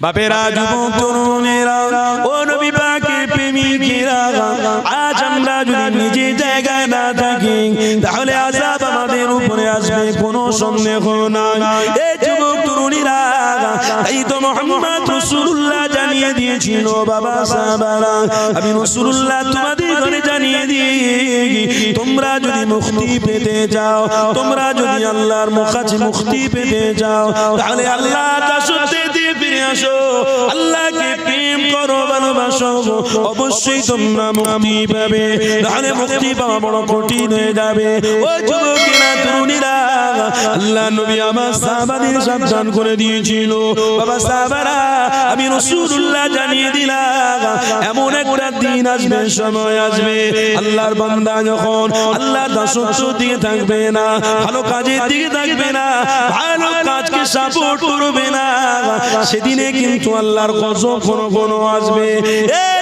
বাপেরা যুবক তরুণেরা ও নবী পাকে প্রেমিকেরা আজ আমরা যদি নিজে জায়গায় না থাকি তাহলে আজাব আমাদের উপরে আসবে কোনো সন্দেহ নাই। এই যুবক তরুণীরা এই তো মোহাম্মদ রসুল্লাহ জানিয়ে দিয়েছিল বাবা সাহাবারা। আমি রসুল্লাহ তোমাদের জানিয়ে দিই, তোমরা যদি মুক্তি পেতে যাও তোমরা যদি আল্লাহর মুখাছে মুক্তি পেতে যাও তাহলে আল্লাহ দাসত্বে দিয়ে ফিরে আসো। আল্লাহকে প্রেম করো, ভালোবাসো, অবশ্যই তোমরা মুক্তি পাবে। তাহলে মুক্তি পাওয়া বড় কঠিন হয়ে যাবে। ও যুবকেরা, তরুণীরা, আল্লাহ নবী আমার সাবধান করে দিয়েছিল। বাবা আমি জানিয়ে দিলাম, এমন একটা দিন আসবে, সময় আসবে। আল্লাহর বান্দা যখন আল্লাহ দাসত্ব দিয়ে থাকবে না, ভালো কাজের দিকে থাকবে না, ভালো কাজকে সাপোর্ট করবে না। সেদিনে কিন্তু আল্লাহর গজব কোনো কোনো আসবে। এই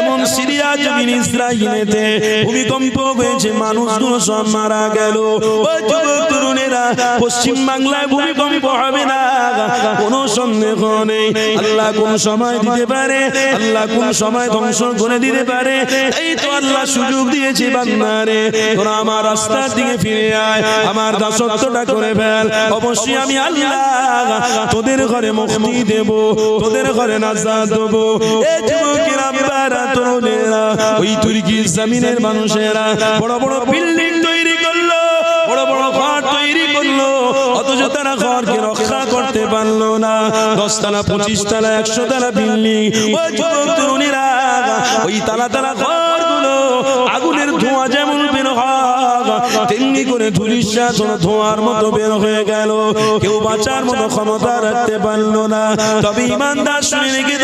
এমন সিরিয়া জমিন ইসরায়েলেতে ভূমিকম্প হয়েছে, মানুষগুলো সব মারা গেল। তরুণেরা পশ্চিম বাংলায় ভূমিকম্প হবে না। কোনো সন্দেহ নেই। আল্লাহ কোন সময় দিতে পারে? আল্লাহ কোন সময় ধ্বংস করে দিতে পারে? এই তো আল্লাহ সুযোগ দিয়েছে বান্দারে। তোরা আমার রাস্তার দিকে ফিরে আয়, আমার দাসত্বটা করে ফেল। অবশ্যই আমি আল্লাহ তোদের ঘরে মুক্তি দেব, তোদের ঘরে নাজাত দেব। এই যুবকেরা ওই জমিনের মানুষেরা বড় বড় বিল্ডিং তৈরি করল, বড় বড় ঘর তৈরি করল, অথচ তারা ঘরকে রক্ষা করতে পারল না। দশতলা পঁচিশ একশো তালা বিল্ডিং। ওই ওই তালা তালা ঘরগুলো তেমনি করে ধুলিশ্বাস ধোঁয়ার মতো বের হয়ে গেল। কেউ বাঁচার মতো ক্ষমতা রাখতে পারল না। তবে ইমানদার শুনে রেখে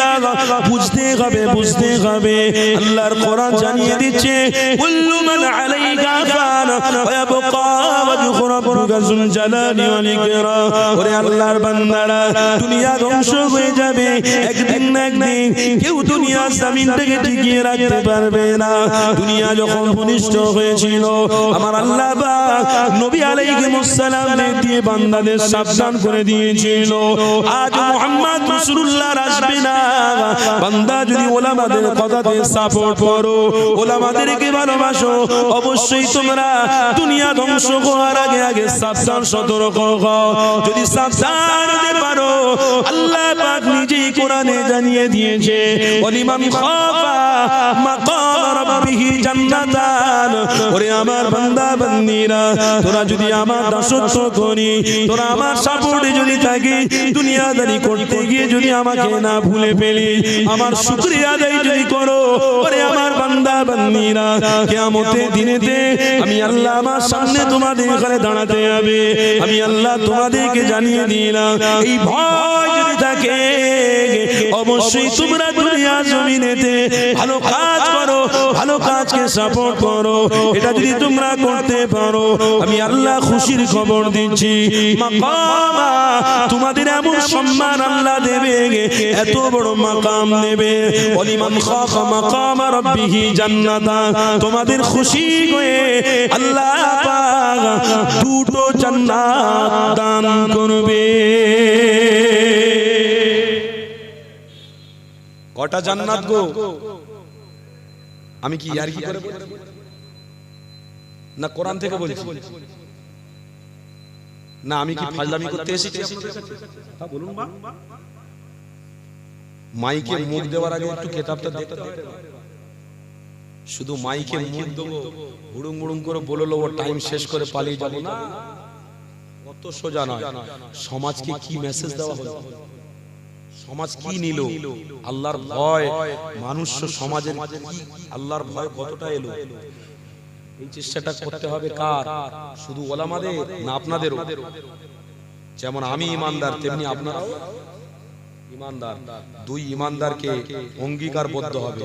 বুঝতে হবে বুঝতে হবে। আল্লাহর কোরআন জানিয়ে দিচ্ছে, কুল্লু মান আলাইকা ফান রাব্বুকা যুল জালালি ওয়াল ইকরাম। ওরে আল্লাহর বান্দারা, দুনিয়া ধ্বংস হয়ে যাবে। একদিন না একদিন কেউ দুনিয়া রাখতে পারবে না। দুনিয়া যখন ভূমিষ্ঠ হয়েছিল, আমার আল্লাহ নবী আলাইহিস সালাম দিয়ে বান্দাদের সাবধান করে দিয়েছিল। আজ মুহাম্মদ রাসূলুল্লাহ আসবে না। বান্দা যদি ওলামাদের কথাতে সাপোর্ট করো, ওলামাদেরকে ভালোবাসো, অবশ্যই তোমরা দুনিয়া ধ্বংস হওয়ার আগে আগে সাবধান, সতর্ক হও। যদি সাবধান হতে পারো, আল্লাহ পাক নিজেই কোরআনে জানিয়ে দিয়েছে ওলিমান খাফা মাকাম রাব্বিহি জান্নাতান। ওরে আমার বান্দা বান্দিরা তোরা যদি আমার দাসত্ব করি, তোরা আমার সাপোর্টে যদি থাকি, দুনিয়াদারি করতে গিয়ে যদি আমাকে না ভুলে ফেলি, আমার শুকরিয়া আদায় যদি করো, ওরে আমার বান্দা, বান্দিরা, কিয়ামতের দিনেতে আমি আল্লাহ আমার সামনে তোমাদের ঘরে দাঁড়াতে হবে। আমি আল্লাহ তোমাদেরকে জানিয়ে দিলাম, এই ভয় যদি থাকে, অবশ্যই তোমরা দুনিয়া জমিনেতে ভালো কাজ করো, ভালো কাজকে সাপোর্ট করো। এটা যদি তোমরা করতে পারো আমি আল্লাহ খুশির খবর দিচ্ছি। তোমাদের এমন সম্মান আল্লাহ দেবে। এত বড় মাকাম দেবে। তোমাদের খুশি হয়ে আল্লাহ দুটো জান্নাত দান করবে। কটা জান্নাত গো? আমি কি আর কি করে? না কোরআন থেকে বলছি? না আমি কি ফাজলামি করতে এসেছি? বলুন মাইকে মুখ দেওয়ার আগে একটু কেতাবটা দেখতে। শুধু মাইকে মুখ দেবো হুড়ুম হুড়ুম করে বলে নেব টাইম শেষ করে পালিয়ে যাব। না অত সোজা নয়। সমাজকে কি মেসেজ দেওয়া হলো? সমাজ কি নিল? আল্লাহর ভয়। মানুষ সমাজের আল্লাহর ভয় কতটা এলো? এই চেষ্টাটা করতে হবে কার? শুধু ওলামাদের না আপনাদেরও? যেমন আমি ইমানদার, তেমনি আপনারাও? ইমানদার। দুই ইমানদারকে অঙ্গীকারবদ্ধ হবে।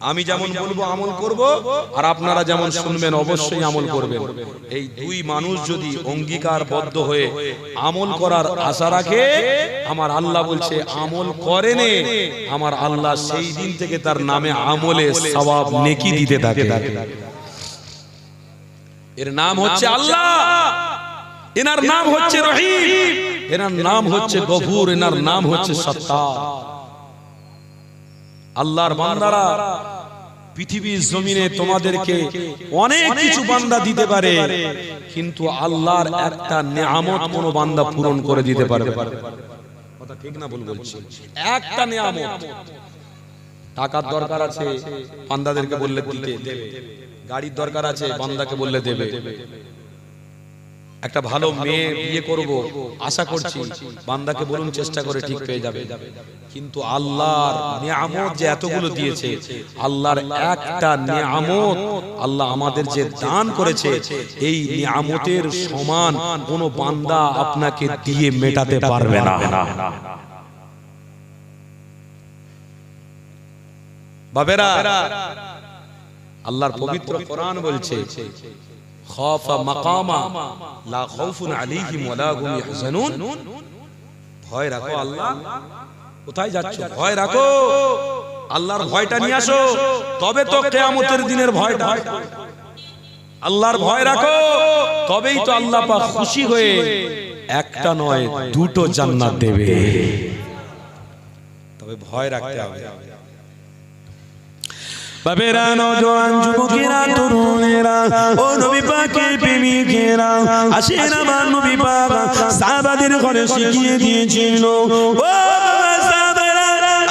আমি যেমন বলব আমল করব আর আপনারা যেমন শুনবেন অবশ্যই আমল করবেন। এই দুই মানুষ যদি অঙ্গীকারবদ্ধ হয়ে আমল করার আশা রাখে আমার আল্লাহ বলছে আমল করেনে আমার আল্লাহ সেই দিন থেকে তার নামে আমলে সওয়াব নেকি দিতে থাকে। এর নাম হচ্ছে আল্লাহ। এনার নাম হচ্ছে রহিম। এনার নাম হচ্ছে গফুর। এনার নাম হচ্ছে সত্তার। আল্লাহর বান্দারা পৃথিবীর জমিনে তোমাদেরকে অনেক কিছু বান্দা দিতে পারে কিন্তু আল্লাহর একটা নিয়ামত কোন বান্দা পূরণ করে দিতে পারবে কথা ঠিক না ভুল বলছি? একটা নিয়ামত। টাকার দরকার আছে বান্দাদেরকে বললে দিতে। দেবে গাড়ির দরকার আছে বান্দাকে বললে দেবে। একটা ভালো মেয়ে বিয়ে করব আশা করছি বান্দাকে বলুন চেষ্টা করে ঠিক পেয়ে যাবে। কিন্তু আল্লাহর নিয়ামত যে এতগুলো দিয়েছে আল্লাহর একটা নিয়ামত আল্লাহ আমাদের যে দান করেছে এই নিয়ামতের সমান কোন বান্দা আপনাকে দিয়ে মেটাতে পারবে না। বাবেরা আল্লাহর পবিত্র কোরআন বলছে খাফা মাকামা লা খাউফুন আলাইহিম ওয়ালা হুম ইয়াহজানুন ভয় রাখো আল্লাহ। কোথায় যাচ্ছ? ভয় রাখো। আল্লাহর ভয়টা নিয়ে আসো। তবে তো কিয়ামতের দিনের ভয়টা। আল্লাহর ভয় রাখো। তবেই তো আল্লাহ পাক খুশি হয়ে একটা নয় দুটো জান্নাত দেবে। তবে ভয় রাখতে হবে। বাবেরা নজওয়ান যুবকেরা, তরুণেরা, ও নবী পাকের প্রেমিকেরা, আসেন আমার নবী পাক সাহাবাদের ঘরে শিখিয়ে দিয়েছিল। ও বাবা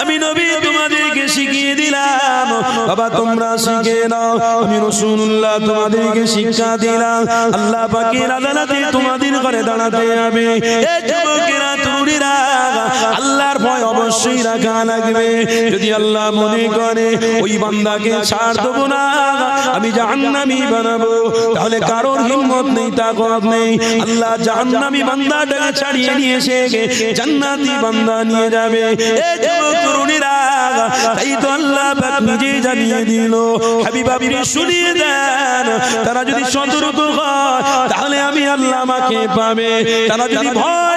আমি নবী তোমাদেরকে শিখিয়ে দিলাম। বাবা, তোমরা শিখে নাও, আমি রাসূলুল্লাহ তোমাদেরকে শিক্ষা দিলাম। আল্লাহ পাকের তোমাদের ঘরে দাঁড়াতে হবে। এ যুবকেরা আল্লাহর ভয় অবশ্যই রাখা লাগবে। যদি আল্লাহ মনে করে, ওই বান্দাকে ছাড় দেবো না, আমি জাহান্নামি বানাবো। তাহলে কারোর হিম্মত নেই তাকত নেই। আল্লাহ জাহান্নামি বান্দাটাকে ছাড়িয়ে নিয়ে এসে জান্নাতি বান্দা নিয়ে যাবে। তাই তো আল্লাহ নিজে জানিয়ে দিল। হাবিব আপনি শুনিয়ে দেন, তারা যদি সতর্ক হয়, তাহলে আমি আল্লাহ আমাকে পাবে। তারা যদি ভয়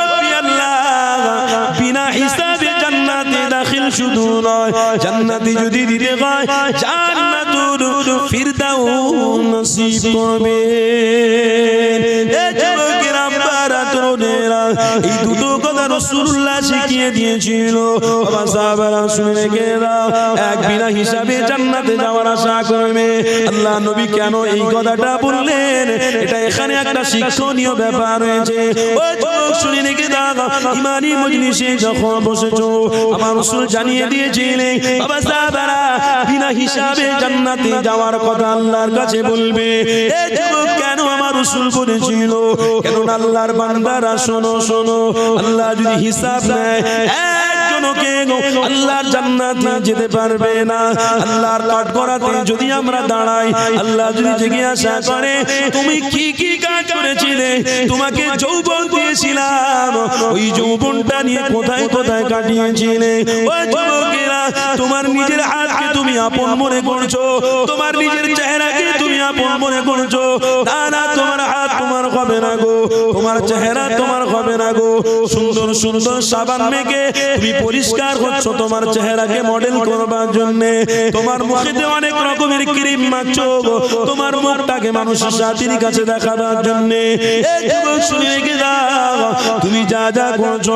বিনা হিসাবে জান্নাতে দাখিল শুধু নয়। জান্নাতে যদি দিতে হয় জান্নাতুর ফিরদাউস নসিব করবে এ যুবকেরা দুটো কথা রাসূলুল্লাহ শিখিয়ে দিয়েছিল। বাবা সাহাবারা শুনে রেখে এক বিনা হিসাবে জান্নাতে যাওয়ার আশা করবে। আল্লাহ নবী কেন এই কথাটা বললেন? এটা এখানে একটা শিক্ষণীয় ব্যাপার রয়েছে। শুনে রেখে দাও, ইমানি মজলিসে যখন বসেছো, আমার রাসূল জানিয়ে দিয়েছিলেন, বাবা সাহাবারা, বিনা হিসাবে জান্নাতে যাওয়ার কথা আল্লাহর কাছে বলবে। এ যুবক কেন আমার রাসূল বলেছিল কেন আল্লাহর বান্দারা শোনো শোনো আল্লাহ যদি হিসাব নেয় একজনকে আল্লাহর জান্নাতে যেতে পারবে না। আল্লাহর কাঠ করাতে যদি আমরা দাঁড়াই, আল্লাহ যদি জিজ্ঞাসা করে, তুমি কি কি কাজ করেছিলে? তোমাকে যৌবন দিয়েছিলাম। ওই যৌবনটা নিয়ে কোথায় কোথায় কাটিয়েছিলে? ও যুবকেরা, তোমার নিজের হাতকে তুমি আপন মনে করছ। তোমার নিজের চেহারাকে তুমি আপন মনে করছ। না না, তোমার হাত তোমার হবে না গো। তোমার চেহারা তোমার হবে না গো। সুন্দর সুন্দর সাবান মেখে তুমি পরিষ্কার করছ তোমার চেহারাকে মডেল করবার জন্য। তোমার মুখেতে অনেক রকমের ক্রিম মাখছো তোমার মুখটাকে মানুষের সাথীর কাছে দেখাবার জন্য। তুমি যা যা করছ,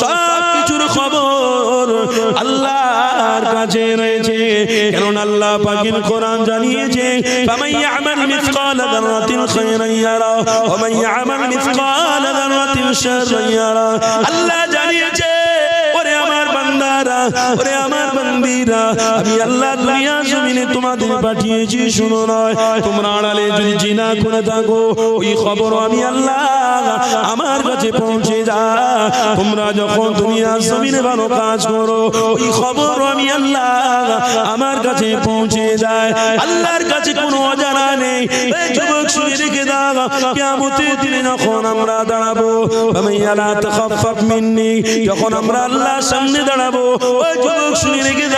সব কিছুর খবর আল্লাহর কাছে রয়েছে। কারণ আল্লাহ পাকের কোরআন জানিয়েছে, ফামান ইয়ামাল মিসকালা যাররাতিন খায়রান ইয়ারা, ওয়া মিসকালা যাররাতিন শাররান আল্লাহ জানিয়েছে ওরে আমার বান্দারা আমি আল্লাহ দুনিয়া জমিনে তোমাদের পাঠিয়েছি, শুনো নয়। তোমরা আড়ালে যদি জিনা করে থাকো, ওই খবর আমি আল্লাহ আমার কাছে পৌঁছে যা তোমরা যখন দুনিয়া জমিনে ভালো কাজ করো, ওই খবর আমি আল্লাহ আমার কাছে পৌঁছে যায়। আল্লাহর কাছে কোনো অজানা নেই। যুবক, শুনে রেখে দাও, কিয়ামতের দিনে যখন আমরা দাঁড়াবো, আমি আলা তাখাফফ মিন্নি, যখন আমরা আল্লাহর সামনে দাঁড়াবো ওই যুবক, শুনে রেখে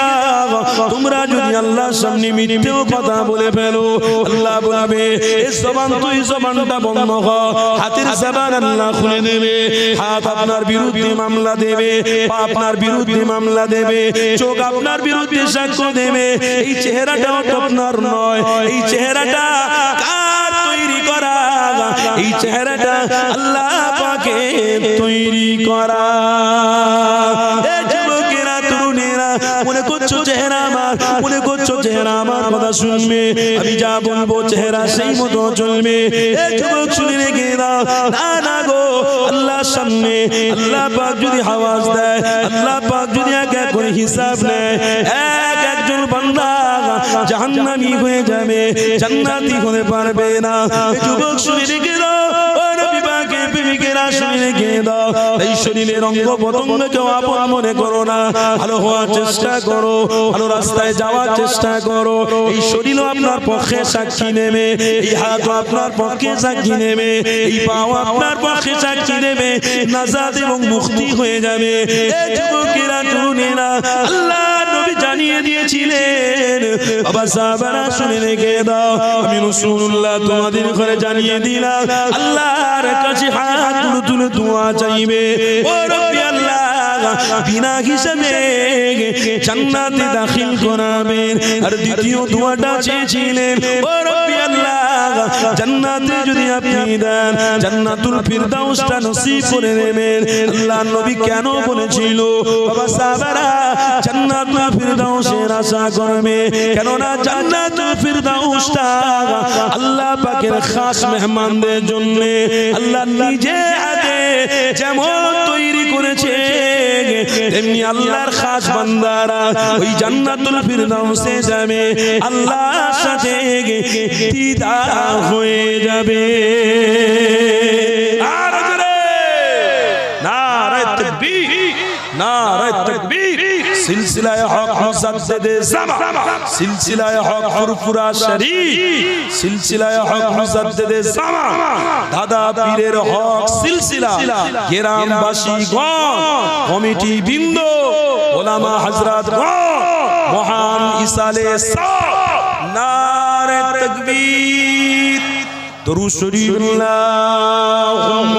তোমরা যদি আল্লাহর সামনে মিথ্যেও কথা বলে ফেলো, আল্লাহ বলবে এই জবান তুই জবানটা বন্ধ কর। হাতের জবান আল্লাহ খুলে দেবে। হাত আপনার বিরুদ্ধে মামলা দেবে, পা আপনার বিরুদ্ধে মামলা দেবে, চোখ আপনার বিরুদ্ধে সাক্ষ্য দেবে। এই চেহারাটাও আপনার নয়। এই চেহারাটা তৈরি করা? এই চেহারাটা আল্লাহ পাকে তৈরি করা। এ মনে করছ চেহারা আমার, মনে করছ চেহারা আমার কথা শুনবে। আমি যা বলব চেহারা সেই মতো চলবে। যুবক, শুনে রেখে দাও। না না গো সামনে, আল্লাহ পাক যদি দেয়, আল্লাহ পাক যদি এক এক করে হিসাব নেয়, এক একজন বান্দা জাহান্নামী হয়ে যাবে, জান্নাতি হতে পারবে না। যুবক, শুনে রেখে প্রেমিকেরা শুনে রেখে দাও। মনে করো না। ভালো হওয়ার চেষ্টা করো, ভালো রাস্তায় যাওয়ার চেষ্টা করো। এই আপনার পক্ষে সাক্ষী নেবে আপনার পক্ষে সাক্ষী নেবে, এই আপনার পক্ষে নেবে নাজাদ এবং মুক্তি হয়ে যাবে। যুবকেরা আল্লাহ জানিয়ে দিয়েছিলেন। বাবা সাহাবারা শুনে রেখে দাও, আমি রাসূলুল্লাহ তোমাদের ঘরে জানিয়ে দিলাম, আল্লাহর কাছে হাত তুলে তুলে দোয়া চাইবে। ও বিনা হিসাবে জান্নাতে দাখিল করাবেন। আর দ্বিতীয় দোয়াটা চেয়েছিলেন, ও আল্লাহ জান্নাতে যদি আপনি দেন, জান্নাতুল ফিরদাউসটা নসিব করে নেবেন। আল্লাহ নবী কেন বলেছিল, বাবা সাহাবারা জান্নাতুল ফিরদাউসের আশা করবে। কেননা জান্নাতুল ফিরদাউসটা আল্লাহ পাকের খাস মেহমানদের জন্য, আল্লাহ নিজে হাতে যেমন তৈরি করেছে তেমনি আল্লাহর খাস বান্দারা ওই জান্নাতুল ফিরদাউসে যাবে। আল্লাহর সাথে দিদার হয়ে যাবে। তাকবীর সিলসিলায়ে হক মুসাদ্দেদে জামা সিলসিলায়ে হক ফুরফুরা শরীফ সিলসিলায়ে হক মুসাদ্দেদে জামা দাদা পীরের হক সিলসিলা গ্রামবাসী গণ কমিটি বৃন্দ ওলামা হযরত গণ মহান ইসালে সব নারে তাকবীর দরুদ শরীফ আল্লাহুম্মা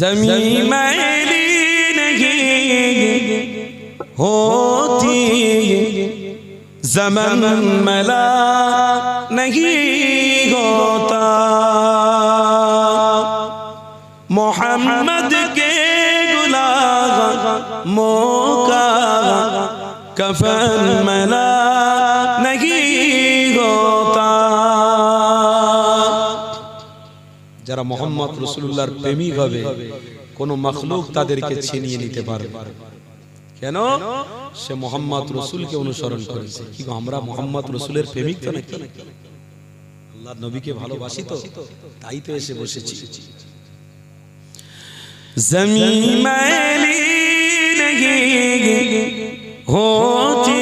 زمین میری نہیں ہوتی زمن ملا نہیں ہوتا۔ محمد کے گلاغ موقع کفن میں যারা মোহাম্মদ রসুল্লাহর প্রেমিক হবে কোন মখলুক তাদেরকে ছিনিয়ে নিতে পারবে কেন সে মোহাম্মদ রসুলকে অনুসরণ করেছে কি গো, আমরা মোহাম্মদ রসুলের প্রেমিক তো নাকি আল্লাহ নবীকে ভালোবাসি তো তাই তো এসে বসেছি जमी मैली नहीं होती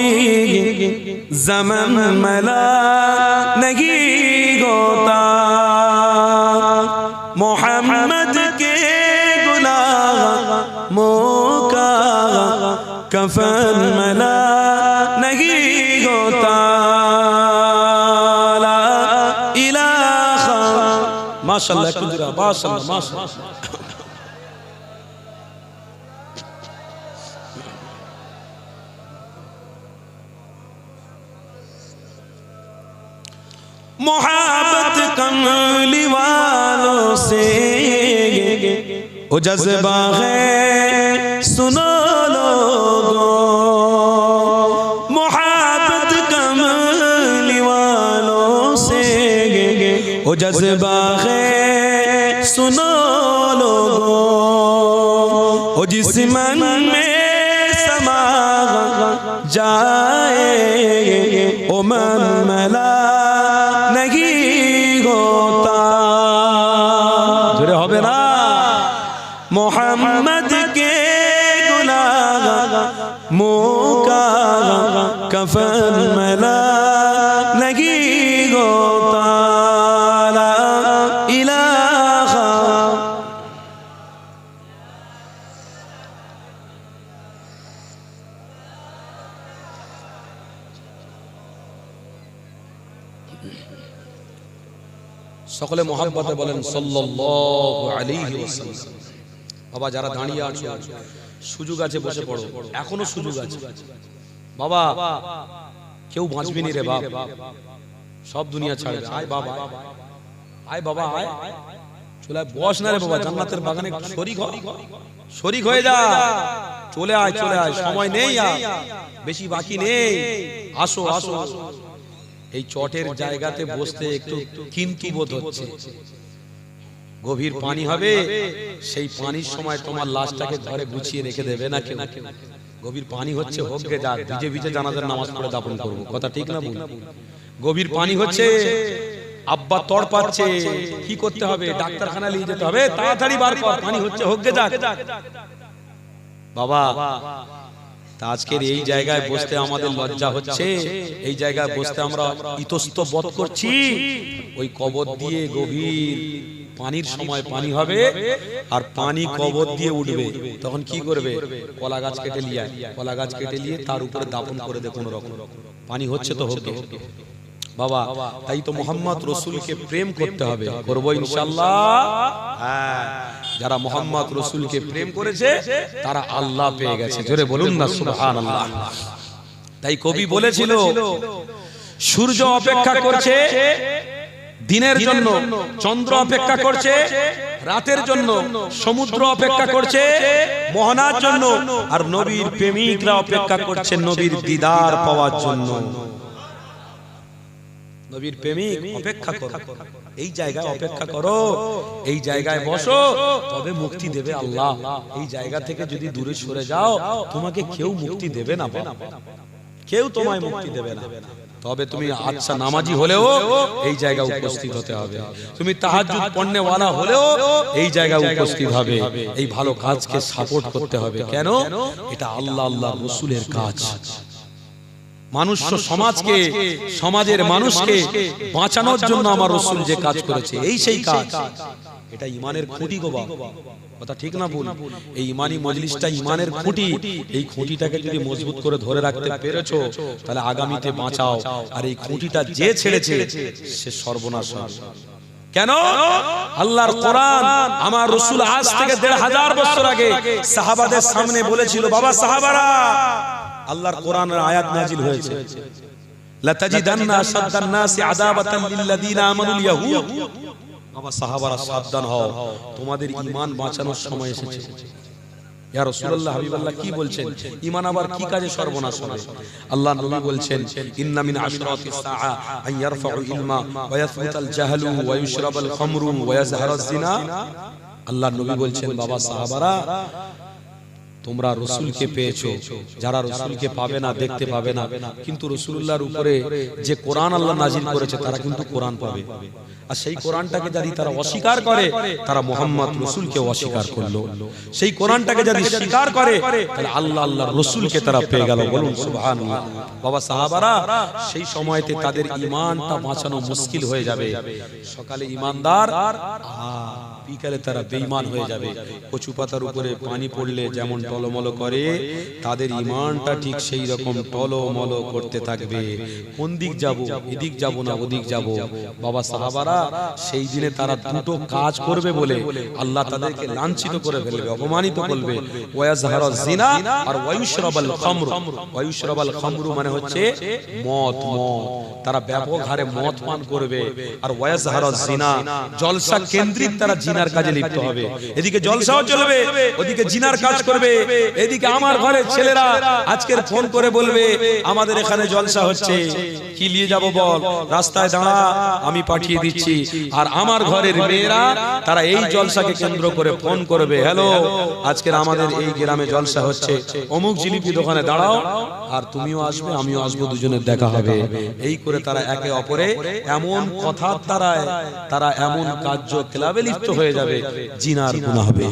जमन मला नहीं کفن ملا نہیں ہوتا মাশাআল্লাহ একটু জোরে মাশাআল্লাহ মাশাআল্লাহ محبت کملی والوں سے وہ جذبہ ہے سنو ओ जज्बा है सुनो लोगो ओ जिस मन में সকলে বলেন, সাল্লাল্লাহু আলাইহি ওয়াসাল্লাম। বাবা, যারা দাঁড়িয়ে আছো, সুযোগ আছে বসে পড়ো। এখনও সুযোগ আছে। বাবা, কেউ বাঁচবি নি রে বাপ। সব দুনিয়া ছাড়বে। আয় বাবা আয়। বাবা, আয়। চলে বস না রে বাবা, জান্নাতের বাগানে শরিক শরিক হয়ে যা। চলে আয় চলে আয়। সময় নেই বেশি বাকি নেই। আসো আসো। এই চটের জায়গাতে বসতে একটু কিন্তু বোধ হচ্ছে। গভীর পানি হবে সেই পানির সময় তোমার লাশটাকে ঘরে গুছিয়ে রেখে দেবে না কেউ? গভীর পানি হচ্ছে হোক গে যাক ভিজে ভিজে জানাজার নামাজ পড়ে দাপন করব। কথা ঠিক না ভুল? গভীর পানি হচ্ছে আব্বা তড় পাচ্ছে কি করতে হবে? ডাক্তারখানা নিয়ে যেতে হবে। তাড়াতাড়ি বার কর। পানি হচ্ছে হোক গে যাক বাবা। তা আজকের এই জায়গায় বসতে আমাদের লজ্জা হচ্ছে। এই জায়গায় বসতে আমরা ইতস্ত বোধ করছি। ওই কবর দিয়ে গভীর পানির সময় পানি হবে আর পানি কবর দিয়ে উঠবে। তখন কি করবে? কলা গাছ কেটে নিয়ে। কলা গাছ কেটে নিয়ে তার উপরে দাপন করে দে কোনো রকম পানি হচ্ছে তো হোক বাবা তাই তো মোহাম্মদ রসুলকে প্রেম করতে হবে করব ইনশাল্লাহ। হ্যাঁ যারা মোহাম্মদ রসুলকে প্রেম করেছে তারা আল্লাহ পেয়ে গেছে। জোরে বলুন না সুবহানাল্লাহ। তাই কবি বলেছিল সূর্য অপেক্ষা করছে দিনের জন্য চন্দ্র অপেক্ষা করছে রাতের জন্য সমুদ্র অপেক্ষা করছে মোহনার জন্য আর নবীর প্রেমিকরা অপেক্ষা করছে নবীর দিদার পাওয়ার জন্য। নবীর প্রেমিক অপেক্ষা করো। এই জায়গায় অপেক্ষা করো। এই জায়গায় বসো। তবে মুক্তি দেবে আল্লাহ। এই জায়গা থেকে যদি দূরে সরে যাও তোমাকে কেউ মুক্তি দেবে না কেউ তোমায় মুক্তি দেবে না। তবে তুমি আচ্ছা নামাজি হলেও এই জায়গায় উপস্থিত হতে হবে। তুমি তাহাজ্জুদ পড়নেওয়ালা হলেও এই জায়গায় উপস্থিত হবে। এই ভালো কাজকে সাপোর্ট করতে হবে। কেন? এটা আল্লাহ আল্লাহ রসুলের কাজ। মানুষ সমাজকে সমাজের মানুষকে বাঁচানোর জন্য আমার রসুল যে কাজ করেছে এই সেই কাজ। এটা ইমানের খুঁটি গো বাবা। কথা ঠিক না ভুল। এই ইমানি মজলিসটা ইমানের খুঁটি এই খুঁটিটাকে যদি মজবুত করে ধরে রাখতে পেরেছ তাহলে আগামীতে বাঁচাও। আর এই খুঁটিটা যে ছেড়েছে সে সর্বনাশ হবে। কেন? আল্লাহর কোরআন আমার রসুল আজ থেকে দেড় হাজার বছর আগে সাহাবাদের সামনে বলেছিল বাবা সাহাবারা আল্লাহর কোরআনের আয়াত নাজিল হয়েছে। লাতাজিদান্না আদাবাতান লিল্লাযিনা আমানুল ইয়াহুদ বাবা সাহাবারা সাবধান হও, তোমাদের ঈমান বাঁচানোর সময় এসেছে। ইয়া রাসূলুল্লাহ, হাবিবাল্লাহ, কি বলছেন? ঈমান আবার কি কাজে সর্বনাশ হবে? আল্লাহ নবী বলছেন, ইন্না মিন সাআ আন ইলমা ওয়া ওয়া খামরু ওয়া ইয়াজহারাজ জিনা আল্লাহ নবী বলছেন, বাবা সাহাবারা তোমরা রসুলকে পেয়েছ, যারা রসুলকে পাবে না, দেখতে পাবে না। কিন্তু রসুল্লাহর উপরে যে কোরআন আল্লাহ নাজিল করেছে, তারা কিন্তু কোরআন পাবে। আর সেই কোরআনটাকে যদি তারা অস্বীকার করে, তারা মোহাম্মদ রসুলকে অস্বীকার করল। সেই কোরআনটাকে যদি স্বীকার করে, তাহলে আল্লাহ আল্লাহ রসুলকে তারা পেয়ে গেল। বলুন, সুবহানাল্লাহ। বাবা সাহাবারা, সেই সময়তে তাদের ইমানটা বাঁচানো মুশকিল হয়ে যাবে। সকালে ইমানদার আর বিকালে তারা বেঈমান হয়ে যাবে। কচু পাতার উপরে পানি পড়লে যেমন টলমল করে, তাদের ইমানটা ঠিক সেই রকম টলমল করতে থাকবে। কোন দিক যাব, এদিক যাব না ওদিক যাব? বাবা সাহাবারা, সেই দিনে তারা দুটো কাজ করবে বলে আল্লাহ তাদেরকে লাঞ্ছিত করে ফেলবে, অপমানিত করবে। ওয়াজহারা জিনা আর ওয়ায়ুশরাবাল খামরু। ওয়ায়ুশরাবাল খামরু মানে হচ্ছে মদ মদ। তারা ব্যাপক হারে মদ পান করবে। আর ওয়াজহারা জিনা জলসা কেন্দ্রিক তারা জিনা জিনার কাজে লিপ্ত হবে। এদিকে জলসাও চলবে ওদিকে জিনার কাজ করবে। এদিকে আমার ঘরের ছেলেরা আজকের ফোন করে বলবে আমাদের এখানে জলসা হচ্ছে কি নিয়ে যাব বল? রাস্তায় দাঁড়া আমি পাঠিয়ে দিচ্ছি। আর আমার ঘরের মেয়েরা তারা এই জলসাকে কেন্দ্র করে ফোন করবে হ্যালো আজকের আমাদের এই গ্রামে জলসা হচ্ছে। অমুক জিলিপি দোকানে দাঁড়াও আর তুমিও আসবে আমিও আসব দুজনের দেখা হবে। এই করে তারা একে অপরে এমন কথার দ্বারায় তারা এমন কার্য ক্লাবে লিপ্ত হয়ে যাবে জিনার গুণা হবে।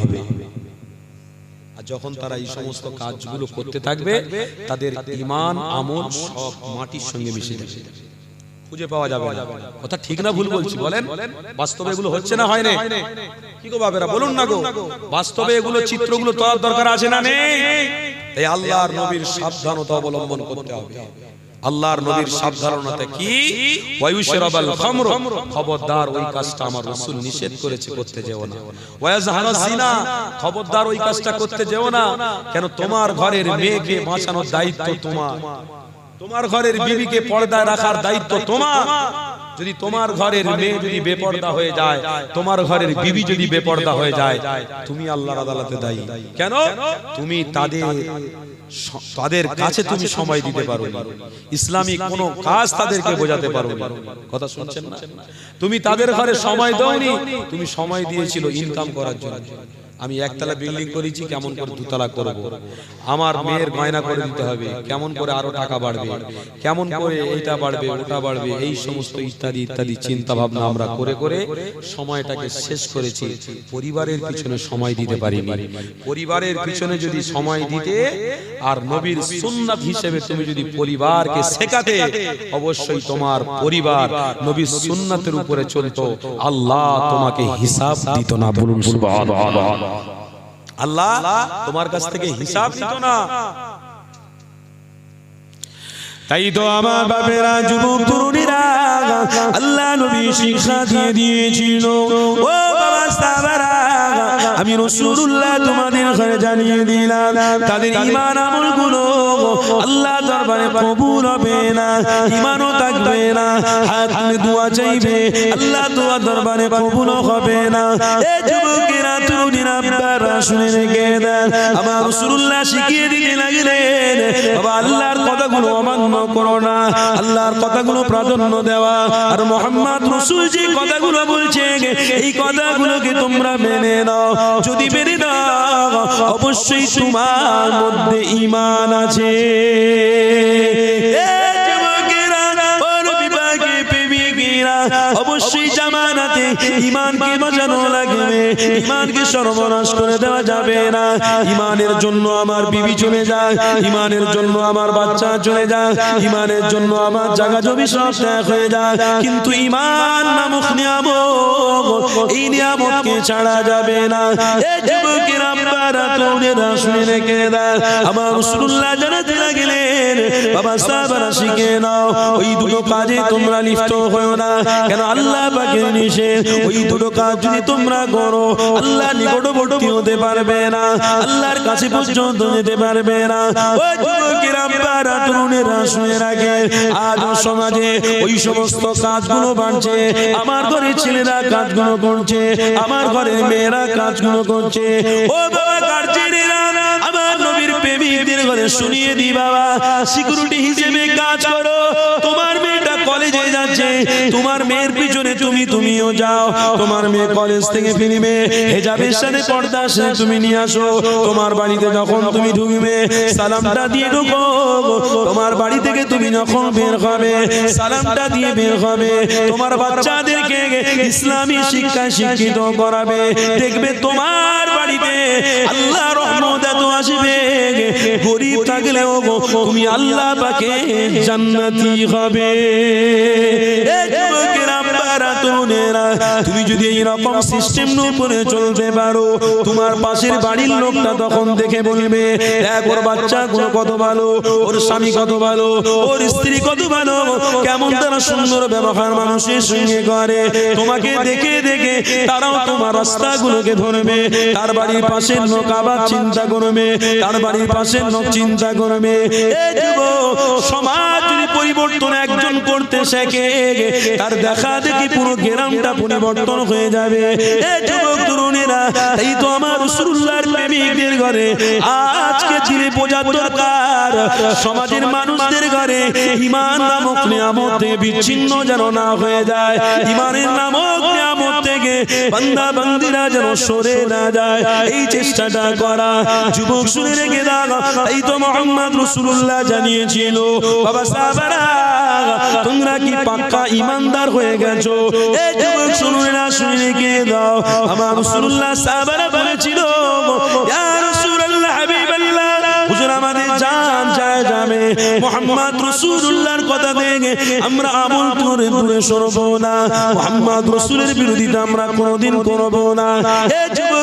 আর যখন তারা এই সমস্ত কাজগুলো করতে থাকবে তাদের ইমান আমল সব মাটির সঙ্গে মিশে যাবে। খুঁজে পাওয়া যাবে কথা ঠিক না ভুল বলছি বলেন? বাস্তবে এগুলো হচ্ছে না হয় না? কি গো বাবেরা বলুন না গো। বাস্তবে এগুলো চিত্রগুলো তোলার দরকার আছে না নেই? এই আল্লাহর নবীর সাবধানতা অবলম্বন করতে হবে। আল্লাহর নবীর সাবধানতা কি? ওয়ায়ুশরাবাল খামর। খবরদার ওই কাজটা আমার রাসূল নিষেধ করেছে করতে যেও না। ওয়ায়াজহারা জিনা। খবরদার ওই কাজটা করতে যেও না। কেন তোমার ঘরের মেয়েকে বাঁচানোর দায়িত্ব তোমার। তোমার। ঘরের বিবিকে পর্দায় রাখার দায়িত্ব তোমার। যদি তোমার ঘরের মেয়ে যদি বেপর্দা হয়ে যায়, তোমার ঘরের বিবি যদি বেপর্দা হয়ে যায়, তুমি আল্লাহর আদালতে দায়ী কেন তুমি তাদের তাদের কাছে তুমি সময় দিতে পারো। ইসলামী কোন কাজ তাদেরকে বোঝাতে পারো। কথা শুনছেন না তুমি তাদের ঘরে সময় দাওনি, তুমি সময় দিয়েছিল ইনকাম করার জন্য আমি একতলা বিল্ডিং করেছি কেমন করে দুতলা করব? আমার মেয়ের গয়না করে দিতে হবে কেমন করে আরও টাকা বাড়বে? কেমন করে এইটা বাড়বে ওটা বাড়বে এই সমস্ত ইত্যাদি ইত্যাদি চিন্তা ভাবনা আমরা করে করে সময়টাকে শেষ করেছি পরিবারের পিছনে সময় দিতে পারিনি। পরিবারের পিছনে যদি সময় দিতে আর নবীর সুন্নাত হিসেবে তুমি যদি পরিবারকে শেখাতে অবশ্যই তোমার পরিবার নবীর সুন্নাতের উপরে চলতো। আল্লাহ তোমাকে হিসাব দিত না বলুন সুবহানাল্লাহ আল্লাহ তোমার কাছ থেকে হিসাব নিত না। তাই তো আমার বাপেরা, যুবক, তরুণীরা আল্লাহ নবী শিক্ষা দিয়ে দিয়েছিল। ও আমি রসুল্লাহ তোমাদের ঘরে জানিয়ে দিলাম, তাদের ইমান আমলগুলো আল্লাহ দরবারে কবুল হবে না ইমানও থাকবে না হাত দোয়া চাইবে, আল্লাহ দোয়া দরবারে কবুল হবে না। অবশ্যই তোমার মধ্যে ইমান আছে। অবশ্যই জামানাতে ইমানকে বাঁচানো লাগবে। ইমানকে সর্বনাশ করে দেওয়া যাবে না। ইমানের জন্য আমার বিবি চলে যায় ইমানের জন্য আমার বাচ্চা চলে যায় ইমানের জন্য আমার জায়গা জমি সব ত্যাগ হয়ে যায় কিন্তু ইমান নামক নিয়ামত এই নিয়ামতকে ছাড়া যাবে না। এ যুবকের আপনারা তরুণেরা শুনে রেখে দেন আমার রসুল্লাহ জানাতে লাগলেন বাবা সাহাবারা শিখে নাও। ওই দুটো কাজে তোমরা লিপ্ত হয়েও না। কেন আল্লাহ পাকে নিষেধ ওই দুটো কাজ যদি তোমরা করো আল্লাহ নিকটবর্তী হতে পারবে না আল্লাহর কাছে পর্যন্ত যেতে পারবে না। তরুণেরা শুনে রাখে আজ সমাজে ওই সমস্ত কাজগুলো বাড়ছে আমার ঘরে ছেলেরা কাজগুলো করছে আমার ঘরে মেয়েরা কাজগুলো করছে। ও বাবা গার্জেনেরা আমার নবীর প্রেমিকদের ঘরে শুনিয়ে দি বাবা সিকিউরিটি হিসেবে কাজ করো। তোমার মেয়েটা কলেজে যাচ্ছে তোমার মেয়ের পিছনে তুমি তুমিও যাও। তোমার মেয়ে কলেজ থেকে ফিরবে হেজাবের সাথে পর্দা সে তুমি নিয়ে আসো। তোমার বাড়িতে যখন তুমি ঢুকবে, সালামটা দিয়ে ঢুকো। তোমার বাড়ি থেকে তুমি যখন বের হবে, সালামটা দিয়ে বের হবে। তোমার বাচ্চাদেরকে ইসলামী শিক্ষা শিক্ষিত করাবে। দেখবে তোমার বাড়িতে আল্লাহ রহমত এত আসবে। গরিব থাকলেও তুমি আল্লাহ পাকে জান্নাতি হবে। যুবকেরা, আপনারা তরুণেরা, তুমি যদি এই রকম সিস্টেম উপরে চলতে পারো তোমার পাশের বাড়ির লোকটা তখন দেখে বলবে দেখ ওর বাচ্চা কত ভালো ওর স্বামী কত ভালো ওর স্ত্রী কত ভালো কেমন তারা সুন্দর ব্যবহার মানুষের সঙ্গে করে। তোমাকে দেখে দেখে তারাও তোমার রাস্তাগুলোকে ধরবে তার বাড়ির পাশের লোক আবার চিন্তা করবে তার বাড়ির পাশের লোক চিন্তা করবে। সমাজ পরিবর্তন একজন করতে শেখে তার দেখা দেখি পুরো গ্রামটা পরিবর্তন হয়ে যাবে। তাই তো আমার প্রেমিকদের ঘরে আজকে সমাজের মানুষদের ঘরে ইমান নামক নিয়ামত বিচ্ছিন্ন যেন না হয়ে যায়। ইমানের নামক নিয়ামত থেকে বান্দা বান্দিরা যেন সরে না যায়। এই চেষ্টাটা করা, যুবক শুনে রেখে তো মোহাম্মদ রসুল্লাহ জানিয়েছিল। বাবা সাহাবারা তোমরা কি পাক্কা ইমানদার হয়ে গেছো? এই যুবক শুনে না শুনে রেখে দাও। আমার রসুল্লাহ সাহাবারা বলেছিল ইয়া রাসূলুল্লাহ হাবিবাল্লাহ হুজুর আমাদের জান যায় যাবে। মোহাম্মদ রসুল্লাহর কথা দেখে আমরা আমল করে দূরে সরব না। মোহাম্মদ রসুলের বিরোধিতা আমরা কোনোদিন করব না। এ যুবকেরা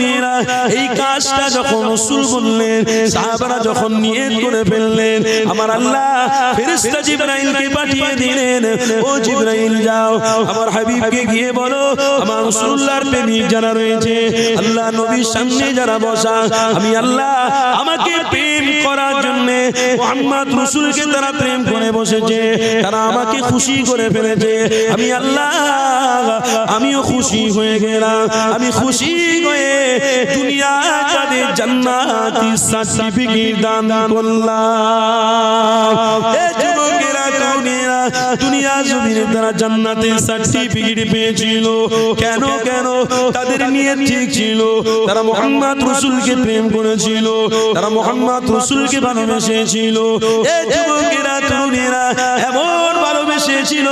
তরুণীরা এই কাজটা যখন রসুল বললেন, সাহাবারা যখন নিয়ত করে ফেললেন, আমার আল্লাহ ফেরেশতা জিবরাইলকে পাঠিয়ে দিলেন, ও জিবরাইল যাও, আমার হাবিবকে গিয়ে বলো, আমার রাসূলুল্লাহর প্রেমিক যারা রয়েছে, আল্লাহ নবীর সামনে যারা বসা, আমি আল্লাহ আমাকে প্রেম করার জন্য মোহাম্মদ রসুলকে তারা প্রেম করে বসেছে, তারা আমাকে খুশি করে ফেলেছে, আমি আল্লাহ, আমিও খুশি হয়ে গেলাম, আমি খুশি হয়ে দুনিয়া জান্নাতি সার্টিফিকেট দান করলাম। এ যুবকেরা দুনিয়া জমিনে তারা সার্টিফিকেট পেয়েছিল। কেন কেন? তাদের নিয়ে ঠিক ছিল। তারা মোহাম্মদ রসুলকে প্রেম করেছিল। তারা মোহাম্মদ রসুলকে ভালোবেসেছিল। এ যুবকেরা এমন ভালোবেসেছিল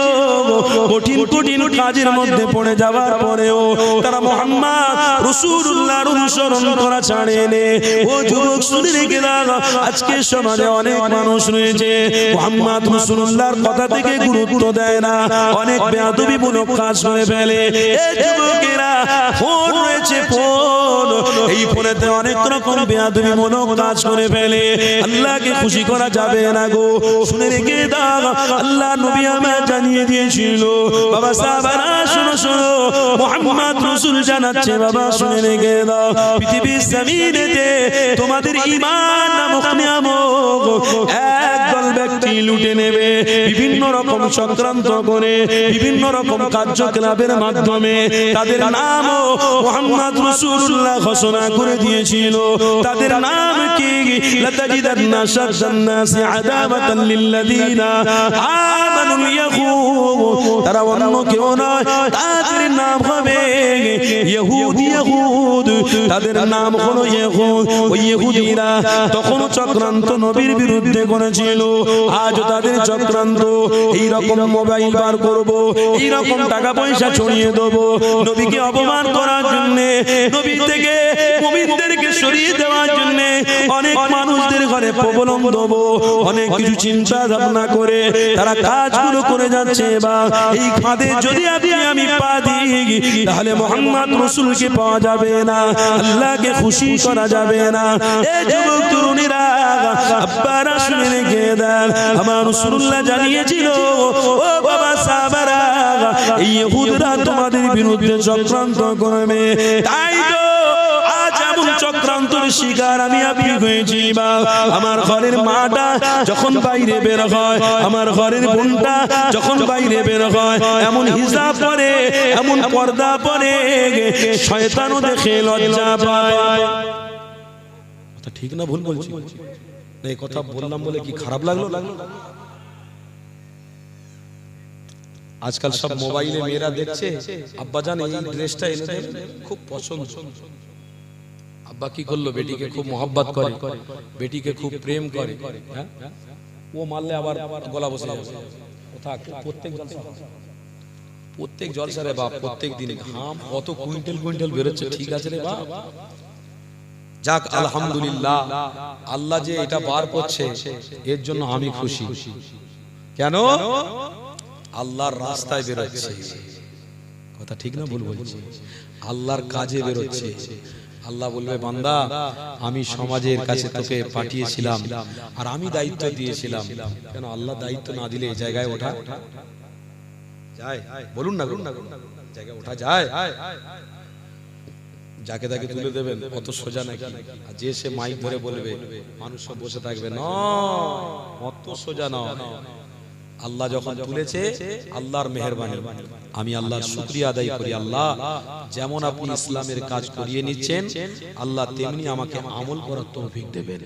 কঠিন কঠিন কাজের মধ্যে পড়ে যাওয়ার পরেও তারা মোহাম্মদ রসুল্লাহর অনুসরণ করা ছাড়েনে ও যুবক শুনে রেখে আজকে সমাজে অনেক মানুষ রয়েছে। মোহাম্মদ রসুল্লাহর কথা থেকে গুরুত্ব দেয় না। অনেক বেয়াদবি মূলক কাজ করে ফেলে। যুবকেরা, ফোন রয়েছে, ফোন। এই ফোনেতে অনেক রকম কাজ করে ফেলে। আল্লাহকে খুশি করা যাবে না গো। শুনে রেখে দাও, আল্লাহ নবী আমায় জানিয়ে দিয়েছিল। বাবা সাহাবারা, শোনো শোনো। মোহাম্মদ রসুল জানাচ্ছে, বাবা, শুনে রেখে দাও। পৃথিবীর জমিনেতে তোমাদের ইমান নামক নিয়ামক একদল ব্যক্তি লুটে নেবে, বিভিন্ন রকম চক্রান্ত করে, বিভিন্ন রকম কার্যকলাপের মাধ্যমে তাদের নামও মোহাম্মদ রসুল্লাহ ঘোষণা করে দিয়েছিল। তাদের নাম কি? শাদ্দান্নাসি আদাবাতান লিল্লাযিনা আমানুল ইয়াহুদ তারা অন্য কেউ নয় তাদের নাম হবে ইহুদ ইহুদ। তাদের নাম হলো ইহুদ। ওই ইহুদিরা তখন চক্রান্ত নবীর বিরুদ্ধে করেছিল। আজ তাদের চক্রান্ত। এই রকম মোবাইল বার করব। এই রকম টাকা পয়সা ছড়িয়ে দেব। নবীকে অপমান করার জন্য নবী থেকে মুমিনদেরকে সরিয়ে দেওয়ার জন্য অনেক মানুষদের ঘরে প্রবলম দেব। অনেক কিছু চিন্তা ভাবনা করে তারা কাজগুলো করে যাচ্ছে বা এই ফাঁদে যদি আপনি আমি পা দিই তাহলে মোহাম্মদ রসুলকে পাওয়া যাবে না, আল্লাহকে খুশি করা যাবে না। এ যুবক তরুণীরা আব্বারা শুনে রেখে দেন। আমার রসুল্লাহ জানিয়েছিল, ও বাবা সাহাবারা, এই ইহুদরা তোমাদের বিরুদ্ধে চক্রান্ত করবে। তাই তো শিকার আমি আপনি হয়েছি বা আমার ঘরের মাটা যখন বাইরে বের হয়, আমার ঘরের বোনটা যখন বাইরে বের হয়, এমন হিসাব পরে, এমন পর্দা পরে শয়তানও দেখে লজ্জা পায়। ঠিক না ভুল বলছি? এই কথা বললাম বলে কি খারাপ লাগল? লাগল আজকাল সব মোবাইলে মেয়েরা দেখছে আব্বা জান এই ড্রেসটা এনে খুব পছন্দ। আব্বা কি করল, বেটিকে খুব মোহাব্বত করে, বেটিকে খুব প্রেম করে হ্যাঁ? ও মারলে আবার গলা বসে প্রত্যেক প্রত্যেক বাপ, প্রত্যেক ঘাম, কত কুইন্টাল কুইন্টাল বেরোচ্ছে, ঠিক আছে রে বাপ? যাক, আলহামদুলিল্লাহ, আল্লাহ যে এটা বার করছে, এর জন্য আমি খুশি। কেন? আল্লাহর রাস্তায় বেরোচ্ছে। কথা ঠিক না ভুল বলছি? আল্লাহর কাজে বেরোচ্ছে। আল্লাহ বলবে, বান্দা, আমি সমাজের কাছে তোকে পাঠিয়েছিলাম আর আমি দায়িত্ব দিয়েছিলাম। কেন আল্লাহ দায়িত্ব না দিলে জায়গায় ওঠা যায়? বলুন না বলুন না জায়গায় ওঠা যায়? যাকে তাকে তুলে দেবেন, অত সোজা নাকি? আর যে সে মাইক ধরে বলবে মানুষ সব বসে থাকবে না অত সোজা না আল্লাহ যখন তুলেছে আল্লাহর মেহরবানি। আমি আল্লাহর শুক্রিয়া আদায় করি আল্লাহ। যেমন আপনি ইসলামের কাজ করিয়ে নিচ্ছেন আল্লাহ তেমনি আমাকে আমল করার তৌফিক দেবেন।